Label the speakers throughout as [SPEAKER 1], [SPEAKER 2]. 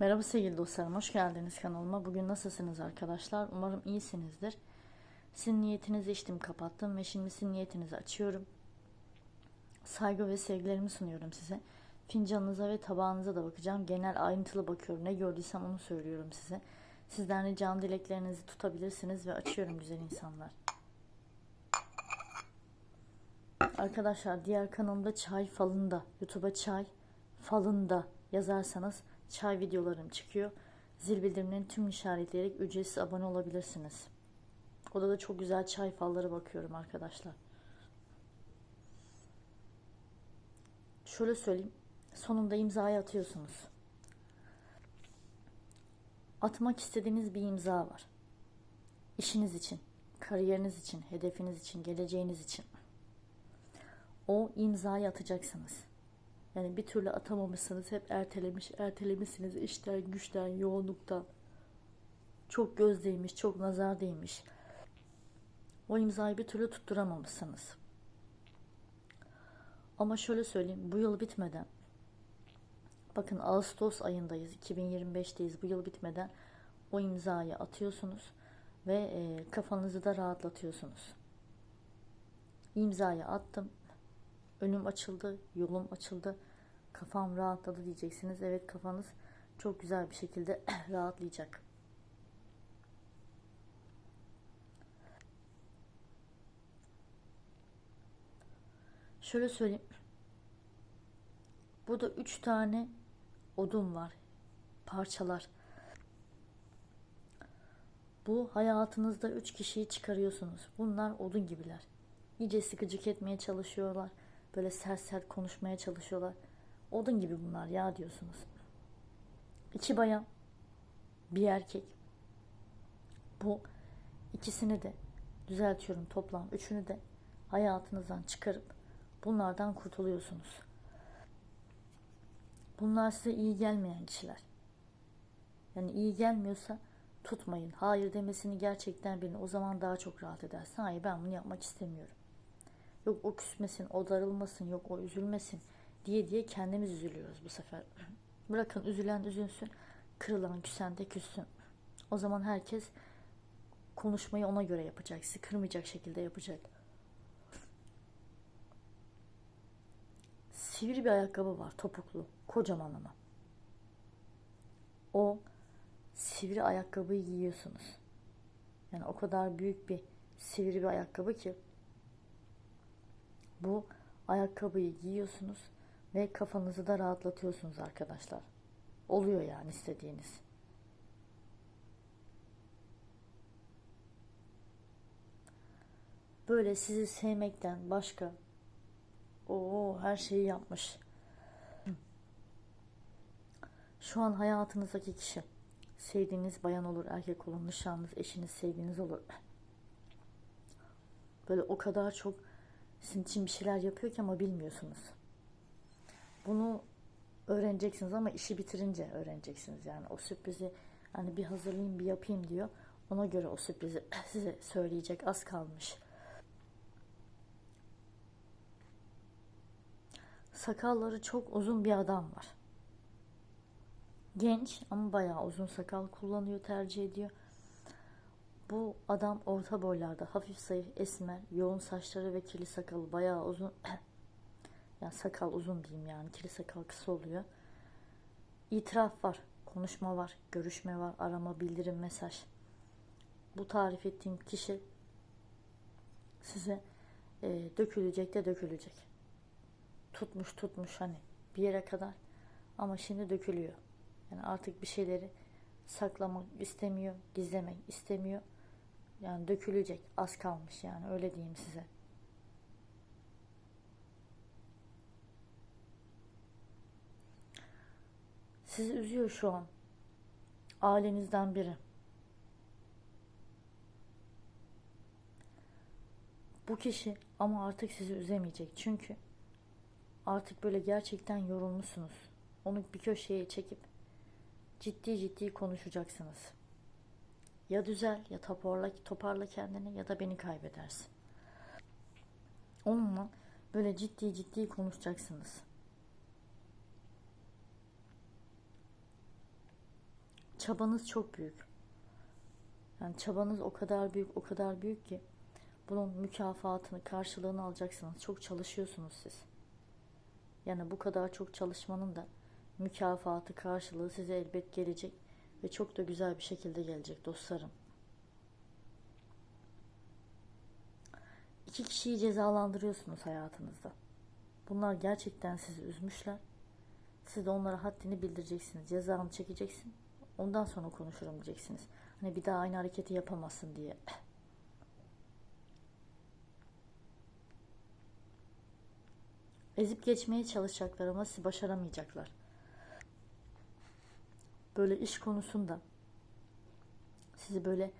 [SPEAKER 1] Merhaba sevgili dostlarım, hoş geldiniz kanalıma. Bugün nasılsınız arkadaşlar? Umarım iyisinizdir. Sizin niyetinizi içtim, kapattım ve şimdi sizin niyetinizi açıyorum. Saygı ve sevgilerimi sunuyorum size. Fincanınıza ve tabağınıza da bakacağım. Genel ayrıntılı bakıyorum. Ne gördüysem onu söylüyorum size. Sizden ricam dileklerinizi tutabilirsiniz ve açıyorum güzel insanlar. Arkadaşlar diğer kanalımda çay falında, YouTube'a çay falında yazarsanız çay videolarım çıkıyor. Zil bildirimlerini tüm işaretleyerek ücretsiz abone olabilirsiniz. Orada da çok güzel çay falları bakıyorum arkadaşlar. Şöyle söyleyeyim. Sonunda imzayı atıyorsunuz. Atmak istediğiniz bir imza var. İşiniz için, kariyeriniz için, hedefiniz için, geleceğiniz için. O imzayı atacaksınız. Yani bir türlü atamamışsınız. Hep ertelemiş, ertelemişsiniz. işten, güçten, yoğunluktan. Çok göz değmiş, çok nazar değmiş. O imzayı bir türlü tutturamamışsınız. Ama şöyle söyleyeyim. Bu yıl bitmeden bakın Ağustos ayındayız. 2025'teyiz. Bu yıl bitmeden o imzayı atıyorsunuz ve e, kafanızı da rahatlatıyorsunuz. İmzayı attım. Önüm açıldı, yolum açıldı. Kafam rahatladı diyeceksiniz. Evet kafanız çok güzel bir şekilde rahatlayacak. Şöyle söyleyeyim. Burada üç tane odun var. Parçalar. Bu hayatınızda üç kişiyi çıkarıyorsunuz. Bunlar odun gibiler. İyice sıkıcık etmeye çalışıyorlar. Böyle sert sert konuşmaya çalışıyorlar. Odun gibi bunlar ya diyorsunuz. İki bayan, bir erkek. Bu ikisini de düzeltiyorum toplam üçünü de hayatınızdan çıkarıp bunlardan kurtuluyorsunuz. Bunlar size iyi gelmeyen kişiler. Yani iyi gelmiyorsa tutmayın. Hayır demesini gerçekten bilin. O zaman daha çok rahat edersin. Hayır ben bunu yapmak istemiyorum. Yok o küsmesin, o darılmasın, yok o üzülmesin diye diye kendimiz üzülüyoruz bu sefer. Bırakın üzülen üzülsün, kırılan küsen de küssün. O zaman herkes konuşmayı ona göre yapacak, sizi kırmayacak şekilde yapacak. Sivri bir ayakkabı var, topuklu, kocaman ama. O sivri ayakkabıyı giyiyorsunuz. Yani o kadar büyük bir sivri bir ayakkabı ki bu ayakkabıyı giyiyorsunuz ve kafanızı da rahatlatıyorsunuz arkadaşlar. Oluyor yani istediğiniz. Böyle sizi sevmekten başka o her şeyi yapmış. Şu an hayatınızdaki kişi sevdiğiniz bayan olur, erkek olur, nişanlınız, eşiniz, sevginiz olur. Böyle o kadar çok sizin için bir şeyler yapıyor ki ama bilmiyorsunuz. Bunu öğreneceksiniz ama işi bitirince öğreneceksiniz. Yani o sürprizi hani bir hazırlayayım bir yapayım diyor. Ona göre o sürprizi size söyleyecek az kalmış. Sakalları çok uzun bir adam var. Genç ama bayağı uzun sakal kullanıyor, tercih ediyor. Bu adam orta boylarda, hafif zayıf, esmer, yoğun saçları ve kirli sakalı bayağı uzun. yani sakal uzun diyeyim yani, kirli sakal kısa oluyor. İtiraf var, konuşma var, görüşme var, arama, bildirim, mesaj. Bu tarif ettiğim kişi size e, dökülecek de dökülecek. Tutmuş tutmuş hani bir yere kadar ama şimdi dökülüyor. Yani artık bir şeyleri saklamak istemiyor, gizlemek istemiyor. Yani dökülecek. Az kalmış yani öyle diyeyim size. Sizi üzüyor şu an. Ailenizden biri. Bu kişi ama artık sizi üzemeyecek. Çünkü artık böyle gerçekten yorulmuşsunuz. Onu bir köşeye çekip ciddi ciddi konuşacaksınız. Ya düzel ya toparla, toparla kendini ya da beni kaybedersin. Onunla böyle ciddi ciddi konuşacaksınız. Çabanız çok büyük. Yani çabanız o kadar büyük, o kadar büyük ki bunun mükafatını, karşılığını alacaksınız. Çok çalışıyorsunuz siz. Yani bu kadar çok çalışmanın da mükafatı, karşılığı size elbet gelecek ve çok da güzel bir şekilde gelecek dostlarım. İki kişiyi cezalandırıyorsunuz hayatınızda. Bunlar gerçekten sizi üzmüşler. Siz de onlara haddini bildireceksiniz. Cezanı çekeceksin. Ondan sonra konuşurum diyeceksiniz. Hani bir daha aynı hareketi yapamazsın diye. Ezip geçmeye çalışacaklar ama sizi başaramayacaklar. Böyle iş konusunda sizi böyle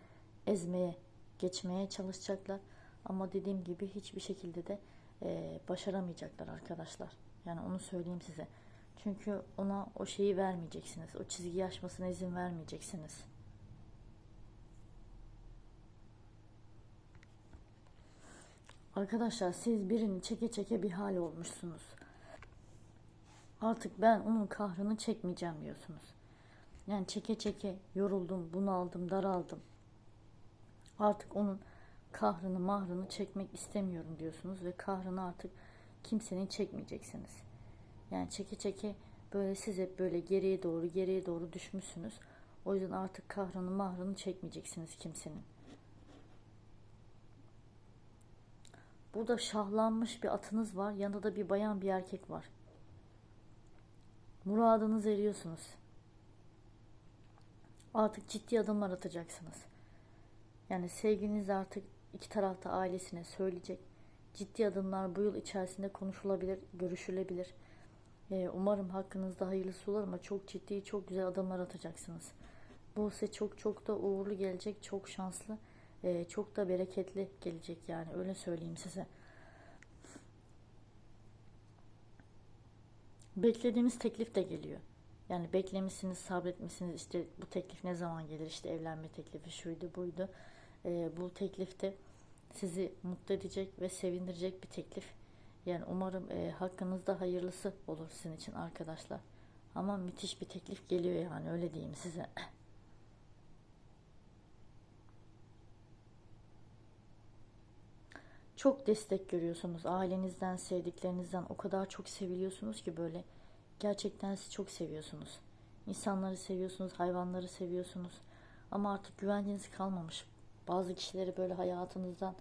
[SPEAKER 1] ezmeye, geçmeye çalışacaklar. Ama dediğim gibi hiçbir şekilde de e, başaramayacaklar arkadaşlar. Yani onu söyleyeyim size. Çünkü ona o şeyi vermeyeceksiniz. O çizgiyi aşmasına izin vermeyeceksiniz. Arkadaşlar siz birini çeke çeke bir hal olmuşsunuz. Artık ben onun kahrını çekmeyeceğim diyorsunuz. Yani çeke çeke yoruldum, bunaldım, daraldım. Artık onun kahrını mahrını çekmek istemiyorum diyorsunuz ve kahrını artık kimsenin çekmeyeceksiniz. Yani çeke çeke böyle siz hep böyle geriye doğru geriye doğru düşmüşsünüz. O yüzden artık kahrını mahrını çekmeyeceksiniz kimsenin. Burada şahlanmış bir atınız var. Yanında da bir bayan bir erkek var. Muradınız eriyorsunuz. Artık ciddi adımlar atacaksınız. Yani sevginiz artık iki tarafta ailesine söyleyecek. Ciddi adımlar bu yıl içerisinde konuşulabilir, görüşülebilir. Ee, umarım hakkınızda hayırlısı olur ama çok ciddi, çok güzel adımlar atacaksınız. Bu size çok çok da uğurlu gelecek, çok şanslı, e, çok da bereketli gelecek yani öyle söyleyeyim size. Beklediğimiz teklif de geliyor. Yani beklemişsiniz, sabretmişsiniz işte bu teklif ne zaman gelir işte evlenme teklifi şuydu buydu. E, bu teklif de sizi mutlu edecek ve sevindirecek bir teklif. Yani umarım e, hakkınızda hayırlısı olur sizin için arkadaşlar. Ama müthiş bir teklif geliyor yani öyle diyeyim size. Çok destek görüyorsunuz ailenizden, sevdiklerinizden o kadar çok seviliyorsunuz ki böyle gerçekten sizi çok seviyorsunuz. İnsanları seviyorsunuz, hayvanları seviyorsunuz. Ama artık güvenceniz kalmamış. Bazı kişileri böyle hayatınızdan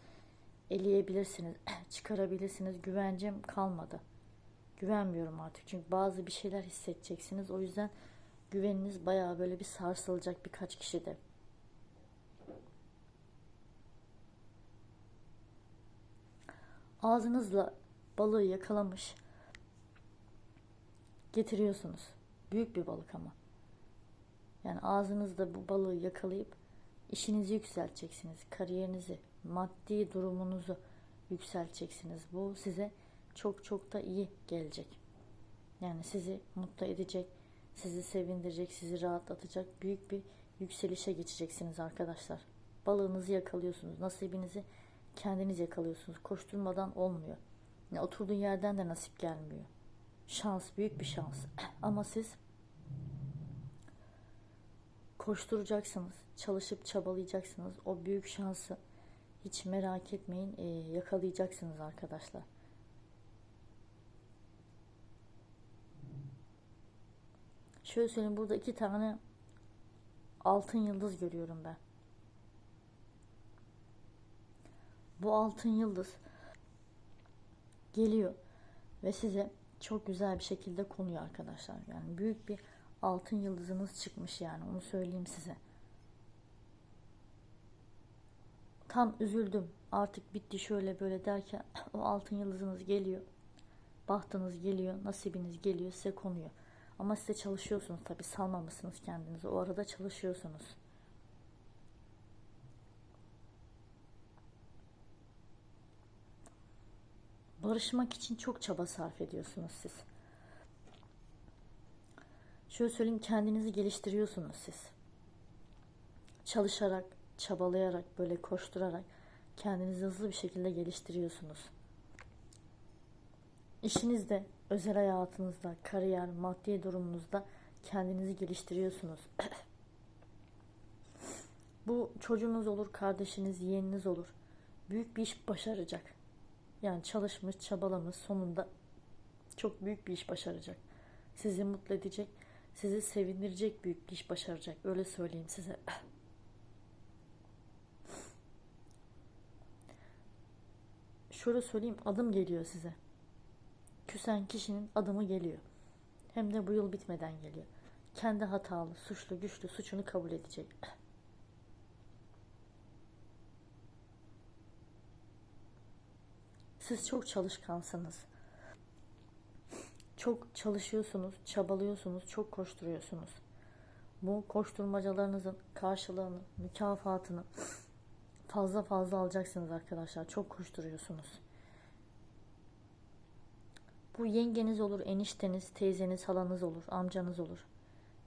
[SPEAKER 1] eleyebilirsiniz, çıkarabilirsiniz. Güvencem kalmadı. Güvenmiyorum artık. Çünkü bazı bir şeyler hissedeceksiniz. O yüzden güveniniz bayağı böyle bir sarsılacak birkaç kişide. Ağzınızla balığı yakalamış getiriyorsunuz. Büyük bir balık ama. Yani ağzınızda bu balığı yakalayıp işinizi yükselteceksiniz. Kariyerinizi, maddi durumunuzu yükselteceksiniz. Bu size çok çok da iyi gelecek. Yani sizi mutlu edecek, sizi sevindirecek, sizi rahatlatacak büyük bir yükselişe geçeceksiniz arkadaşlar. Balığınızı yakalıyorsunuz. Nasibinizi kendiniz yakalıyorsunuz. Koşturmadan olmuyor. Yani oturduğun yerden de nasip gelmiyor. Şans, büyük bir şans. Ama siz koşturacaksınız, çalışıp çabalayacaksınız. O büyük şansı hiç merak etmeyin, e, yakalayacaksınız arkadaşlar. Şöyle söyleyeyim, burada iki tane altın yıldız görüyorum ben. Bu altın yıldız geliyor ve size çok güzel bir şekilde konuyor arkadaşlar. Yani büyük bir altın yıldızınız çıkmış yani onu söyleyeyim size. Tam üzüldüm artık bitti şöyle böyle derken o altın yıldızınız geliyor. Bahtınız geliyor, nasibiniz geliyor, size konuyor. Ama size çalışıyorsunuz tabi salmamışsınız kendinizi. O arada çalışıyorsunuz. barışmak için çok çaba sarf ediyorsunuz siz. Şöyle söyleyeyim kendinizi geliştiriyorsunuz siz. Çalışarak, çabalayarak, böyle koşturarak kendinizi hızlı bir şekilde geliştiriyorsunuz. İşinizde, özel hayatınızda, kariyer, maddi durumunuzda kendinizi geliştiriyorsunuz. Bu çocuğunuz olur, kardeşiniz, yeğeniniz olur. Büyük bir iş başaracak. Yani çalışmış, çabalamış sonunda çok büyük bir iş başaracak. Sizi mutlu edecek, sizi sevindirecek büyük bir iş başaracak. Öyle söyleyeyim size. Şöyle söyleyeyim, adım geliyor size. Küsen kişinin adımı geliyor. Hem de bu yıl bitmeden geliyor. Kendi hatalı, suçlu, güçlü, suçunu kabul edecek. Siz çok çalışkansınız. Çok çalışıyorsunuz, çabalıyorsunuz, çok koşturuyorsunuz. Bu koşturmacalarınızın karşılığını, mükafatını fazla fazla alacaksınız arkadaşlar. Çok koşturuyorsunuz. Bu yengeniz olur, enişteniz, teyzeniz, halanız olur, amcanız olur.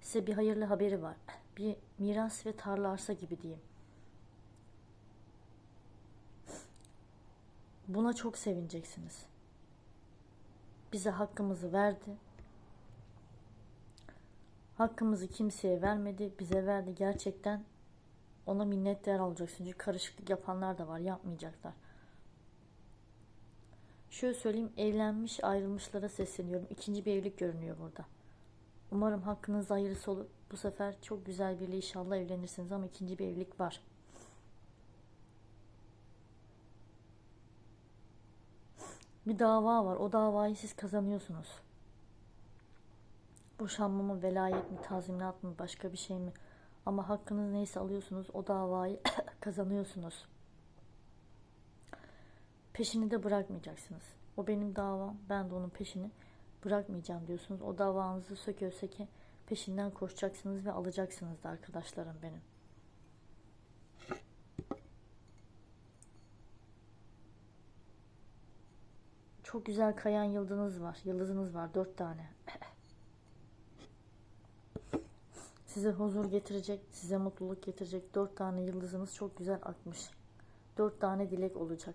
[SPEAKER 1] Size bir hayırlı haberi var. Bir miras ve tarla arsa gibi diyeyim. Buna çok sevineceksiniz. Bize hakkımızı verdi. Hakkımızı kimseye vermedi, bize verdi. Gerçekten ona minnettar olacaksın. Çünkü karışıklık yapanlar da var, yapmayacaklar. Şöyle söyleyeyim, evlenmiş ayrılmışlara sesleniyorum. İkinci bir evlilik görünüyor burada. Umarım hakkınızda hayırlısı olur. Bu sefer çok güzel biriyle inşallah evlenirsiniz ama ikinci bir evlilik var. Bir dava var. O davayı siz kazanıyorsunuz. Boşanma mı, velayet mi, tazminat mı, başka bir şey mi? Ama hakkınız neyse alıyorsunuz. O davayı kazanıyorsunuz. Peşini de bırakmayacaksınız. O benim davam. Ben de onun peşini bırakmayacağım diyorsunuz. O davanızı söke söke peşinden koşacaksınız ve alacaksınız da arkadaşlarım benim. Çok güzel kayan yıldızınız var. Yıldızınız var. Dört tane. Size huzur getirecek, size mutluluk getirecek dört tane yıldızınız çok güzel akmış. Dört tane dilek olacak.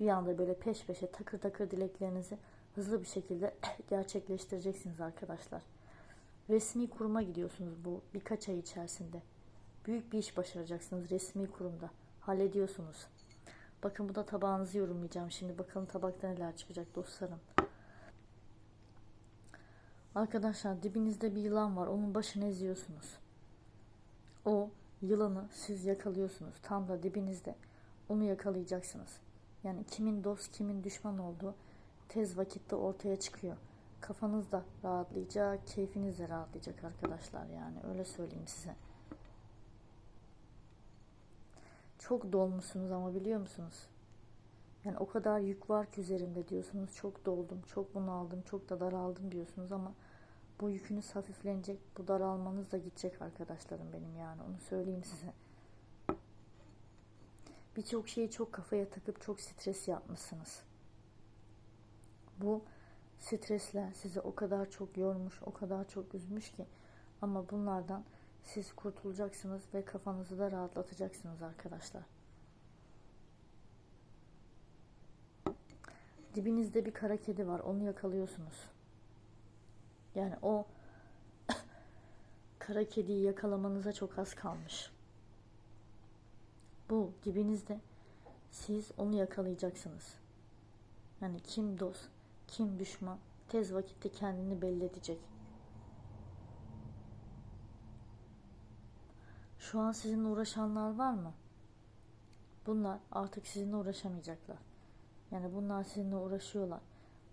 [SPEAKER 1] Bir anda böyle peş peşe takır takır dileklerinizi hızlı bir şekilde gerçekleştireceksiniz arkadaşlar. Resmi kuruma gidiyorsunuz bu birkaç ay içerisinde. Büyük bir iş başaracaksınız resmi kurumda. Hallediyorsunuz. Bakın bu da tabağınızı yorumlayacağım şimdi. Bakalım tabakta neler çıkacak dostlarım. Arkadaşlar dibinizde bir yılan var. Onun başını eziyorsunuz. O yılanı siz yakalıyorsunuz. Tam da dibinizde. Onu yakalayacaksınız. Yani kimin dost kimin düşman olduğu tez vakitte ortaya çıkıyor. Kafanız da rahatlayacak, keyfiniz de rahatlayacak arkadaşlar yani öyle söyleyeyim size. Çok dolmuşsunuz ama biliyor musunuz? Yani o kadar yük var ki üzerimde diyorsunuz. Çok doldum, çok bunaldım, çok da daraldım diyorsunuz ama bu yükünüz hafiflenecek. Bu daralmanız da gidecek arkadaşlarım benim yani. Onu söyleyeyim size. Birçok şeyi çok kafaya takıp çok stres yapmışsınız. Bu stresler sizi o kadar çok yormuş, o kadar çok üzmüş ki ama bunlardan siz kurtulacaksınız ve kafanızı da rahatlatacaksınız arkadaşlar. Dibinizde bir kara kedi var. Onu yakalıyorsunuz. Yani o kara kediyi yakalamanıza çok az kalmış. Bu dibinizde siz onu yakalayacaksınız. Yani kim dost, kim düşman tez vakitte kendini belli edecek. Şu an sizinle uğraşanlar var mı? Bunlar artık sizinle uğraşamayacaklar. Yani bunlar sizinle uğraşıyorlar.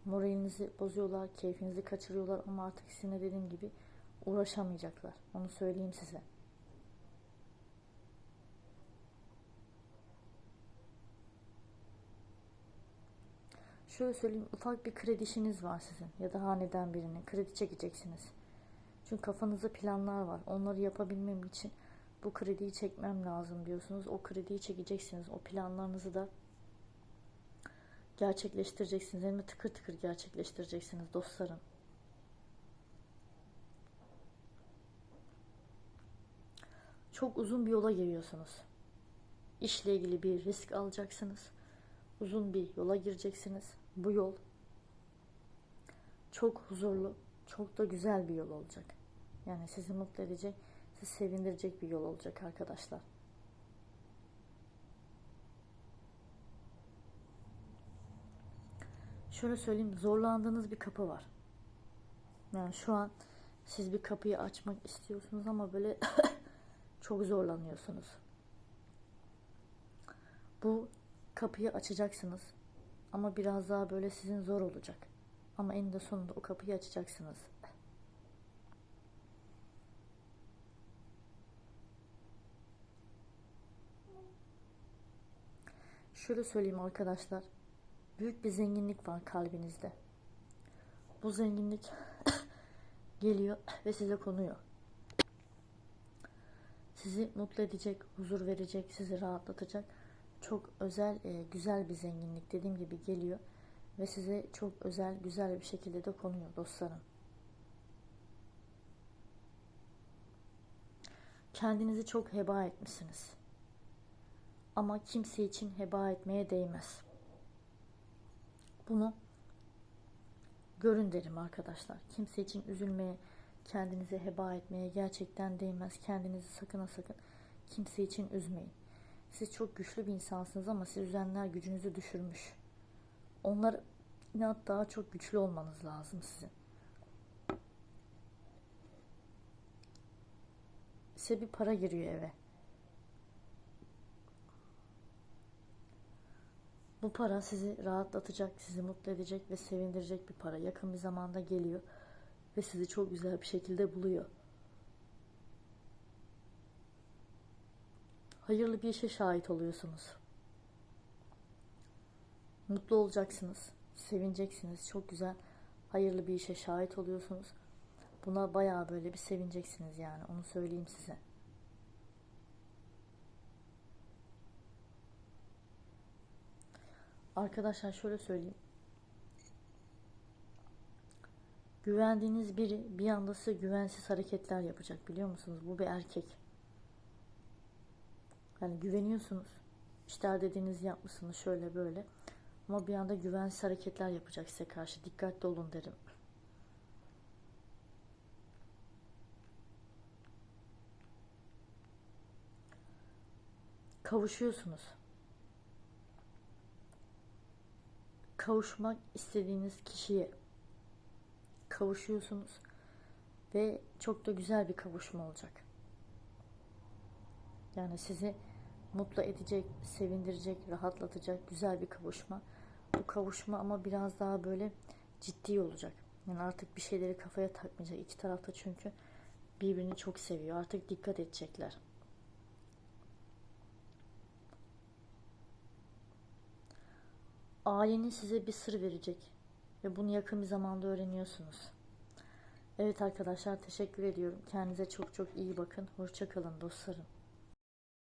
[SPEAKER 1] Moralinizi bozuyorlar, keyfinizi kaçırıyorlar ama artık sizinle dediğim gibi uğraşamayacaklar. Onu söyleyeyim size. Şöyle söyleyeyim ufak bir kredi işiniz var sizin ya da haneden birine kredi çekeceksiniz. Çünkü kafanızda planlar var. Onları yapabilmem için bu krediyi çekmem lazım diyorsunuz. O krediyi çekeceksiniz. O planlarınızı da gerçekleştireceksiniz. Hem tıkır tıkır gerçekleştireceksiniz dostlarım. Çok uzun bir yola giriyorsunuz. İşle ilgili bir risk alacaksınız. Uzun bir yola gireceksiniz. Bu yol çok huzurlu, çok da güzel bir yol olacak. Yani sizi mutlu edecek, sizi sevindirecek bir yol olacak arkadaşlar. Şöyle söyleyeyim zorlandığınız bir kapı var. Yani şu an siz bir kapıyı açmak istiyorsunuz ama böyle çok zorlanıyorsunuz. Bu kapıyı açacaksınız ama biraz daha böyle sizin zor olacak. Ama eninde sonunda o kapıyı açacaksınız. Şöyle söyleyeyim arkadaşlar. Büyük bir zenginlik var kalbinizde. Bu zenginlik geliyor ve size konuyor. Sizi mutlu edecek, huzur verecek, sizi rahatlatacak. Çok özel, e, güzel bir zenginlik dediğim gibi geliyor ve size çok özel, güzel bir şekilde de konuyor dostlarım. Kendinizi çok heba etmişsiniz. Ama kimse için heba etmeye değmez. Bunu görün derim arkadaşlar. Kimse için üzülmeye, kendinizi heba etmeye gerçekten değmez. Kendinizi sakın sakın kimse için üzmeyin. Siz çok güçlü bir insansınız ama siz üzenler gücünüzü düşürmüş. Onlar inat daha çok güçlü olmanız lazım sizin. Size bir para giriyor eve. Bu para sizi rahatlatacak, sizi mutlu edecek ve sevindirecek bir para. Yakın bir zamanda geliyor ve sizi çok güzel bir şekilde buluyor. Hayırlı bir işe şahit oluyorsunuz. Mutlu olacaksınız, sevineceksiniz. Çok güzel, hayırlı bir işe şahit oluyorsunuz. Buna bayağı böyle bir sevineceksiniz yani. Onu söyleyeyim size. Arkadaşlar şöyle söyleyeyim. Güvendiğiniz biri bir anda size güvensiz hareketler yapacak biliyor musunuz? Bu bir erkek. Yani güveniyorsunuz. İşte dediğinizi yapmışsınız şöyle böyle. Ama bir anda güvensiz hareketler yapacak size karşı. Dikkatli olun derim. Kavuşuyorsunuz. Kavuşmak istediğiniz kişiye kavuşuyorsunuz ve çok da güzel bir kavuşma olacak. Yani sizi mutlu edecek, sevindirecek, rahatlatacak güzel bir kavuşma. Bu kavuşma ama biraz daha böyle ciddi olacak. Yani artık bir şeyleri kafaya takmayacak. İki tarafta çünkü birbirini çok seviyor. Artık dikkat edecekler. Ailenin size bir sır verecek ve bunu yakın bir zamanda öğreniyorsunuz. Evet arkadaşlar teşekkür ediyorum. Kendinize çok çok iyi bakın. Hoşça kalın dostlarım.